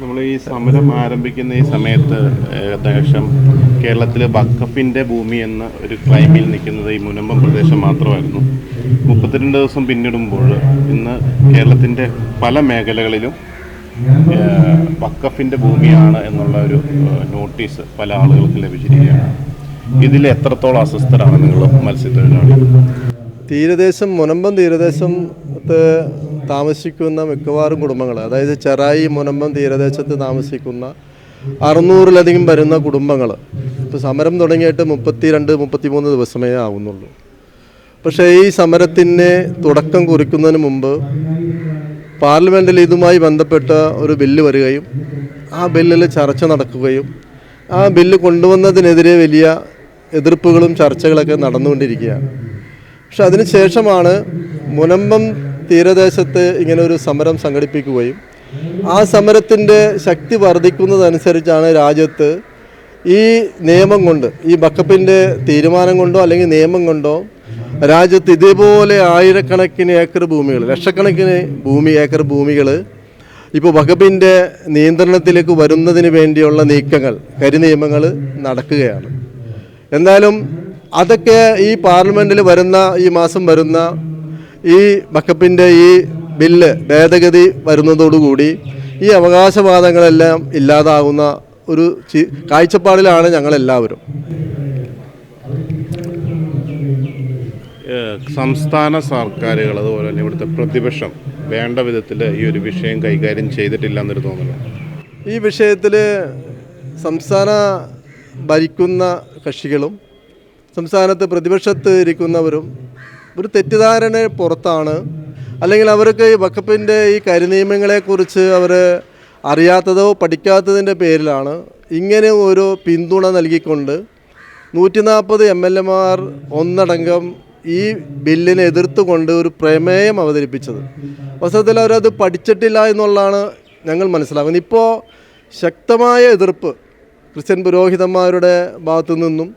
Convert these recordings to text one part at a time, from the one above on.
നമ്മൾ ഈ സമരം ആരംഭിക്കുന്ന ഈ സമയത്ത് ഏകദേശം കേരളത്തിലെ വക്കഫിന്റെ ഭൂമി എന്ന ഒരു ക്ലൈമിൽ നിൽക്കുന്നത് ഈ മുനമ്പം പ്രദേശം മാത്രമായിരുന്നു. മുപ്പത്തിരണ്ട് ദിവസം പിന്നിടുമ്പോൾ ഇന്ന് കേരളത്തിന്റെ പല മേഖലകളിലും വക്കഫിന്റെ ഭൂമിയാണ് എന്നുള്ള ഒരു നോട്ടീസ് പല ആളുകൾക്ക് ലഭിച്ചിരിക്കുകയാണ്. ഇതിൽ എത്രത്തോളം അസ്വസ്ഥരാണ് നിങ്ങൾ മത്സ്യത്തൊഴിലാളി തീരദേശം മുനമ്പം തീരദേശത്ത് താമസിക്കുന്ന മിക്കവാറും കുടുംബങ്ങൾ അതായത് ചെറായി മുനമ്പം തീരദേശത്ത് താമസിക്കുന്ന അറുന്നൂറിലധികം വരുന്ന കുടുംബങ്ങൾ ഇപ്പോൾ സമരം തുടങ്ങിയിട്ട് മുപ്പത്തിരണ്ട് മുപ്പത്തിമൂന്ന് ദിവസമേ ആവുന്നുള്ളൂ. പക്ഷേ ഈ സമരത്തിന് തുടക്കം കുറിക്കുന്നതിന് മുമ്പ് പാർലമെന്റിൽ ഇതുമായി ബന്ധപ്പെട്ട ഒരു ബില്ല് വരികയും ആ ബില്ലിൽ ചർച്ച നടക്കുകയും ആ ബില്ല് കൊണ്ടുവന്നതിനെതിരെ വലിയ എതിർപ്പുകളും ചർച്ചകളൊക്കെ നടന്നുകൊണ്ടിരിക്കുകയാണ്. പക്ഷെ അതിനുശേഷമാണ് മുനമ്പം തീരദേശത്ത് ഇങ്ങനെ ഒരു സമരം സംഘടിപ്പിക്കുകയും ആ സമരത്തിന്റെ ശക്തി വർദ്ധിക്കുന്നതനുസരിച്ചാണ് രാജ്യത്ത് ഈ നിയമം കൊണ്ട് ഈ ബക്കപ്പിന്റെ തീരുമാനം കൊണ്ടോ അല്ലെങ്കിൽ നിയമം കൊണ്ടോ രാജ്യത്ത് ഇതേപോലെ ആയിരക്കണക്കിന് ഏക്കർ ഭൂമികൾ ലക്ഷക്കണക്കിന് ഭൂമി ഏക്കർ ഭൂമികൾ ഇപ്പോൾ വകുപ്പിന്റെ നിയന്ത്രണത്തിലേക്ക് വരുന്നതിന് വേണ്ടിയുള്ള നീക്കങ്ങൾ കരിനിയമങ്ങൾ നടക്കുകയാണ്. എന്നാലും അതൊക്കെ ഈ പാർലമെന്റിൽ വരുന്ന ഈ മാസം വരുന്ന ഈ വക്കപ്പിന്റെ ഈ ബില്ല് ഭേദഗതി വരുന്നതോടുകൂടി ഈ അവകാശവാദങ്ങളെല്ലാം ഇല്ലാതാകുന്ന ഒരു കാഴ്ചപ്പാടിലാണ് ഞങ്ങളെല്ലാവരും. സംസ്ഥാന സർക്കാരുകൾ അതുപോലെ തന്നെ ഇവിടുത്തെ പ്രതിപക്ഷം വേണ്ട വിധത്തിൽ ഈ ഒരു വിഷയം കൈകാര്യം ചെയ്തിട്ടില്ല എന്നൊരു തോന്നുന്നു ഈ വിഷയത്തിൽ സംസ്ഥാന ഭരിക്കുന്ന കക്ഷികളും സംസ്ഥാനത്ത് പ്രതിപക്ഷത്ത് ഇരിക്കുന്നവരും ഒരു തെറ്റിദ്ധാരണ പുറത്താണ്. അല്ലെങ്കിൽ അവർക്ക് ഈ വക്കപ്പിന്റെ ഈ കരിനിയമങ്ങളെക്കുറിച്ച് അവർ അറിയാത്തതോ പഠിക്കാത്തതിന്റെ പേരിലാണ് ഇങ്ങനെ ഒരു പിന്തുണ നൽകിക്കൊണ്ട് നൂറ്റി നാൽപ്പത് എം എൽ എമാർ ഒന്നടങ്കം ഈ ബില്ലിനെ എതിർത്തുകൊണ്ട് ഒരു പ്രമേയം അവതരിപ്പിച്ചത്. വാസ്തവത്തിൽ അവരത് പഠിച്ചിട്ടില്ല എന്നുള്ളതാണ് ഞങ്ങൾ മനസ്സിലാക്കുന്നത്. ഇപ്പോൾ ശക്തമായ എതിർപ്പ് ക്രിസ്ത്യൻ പുരോഹിതന്മാരുടെ ഭാഗത്തു നിന്നും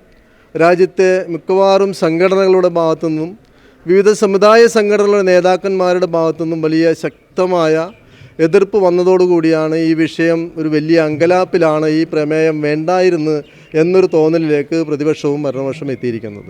രാജ്യത്തെ മിക്കവാറും സംഘടനകളുടെ ഭാഗത്തു നിന്നും വിവിധ സമുദായ സംഘടനകളുടെ നേതാക്കന്മാരുടെ ഭാഗത്തുനിന്നും വലിയ ശക്തമായ എതിർപ്പ് വന്നതോടുകൂടിയാണ് ഈ വിഷയം ഒരു വലിയ അങ്കലാപ്പിലാണ് ഈ പ്രമേയം വേണ്ടായിരുന്നു എന്നൊരു തോന്നലിലേക്ക് പ്രതിപക്ഷവും ഭരണപക്ഷവും എത്തിയിരിക്കുന്നത്.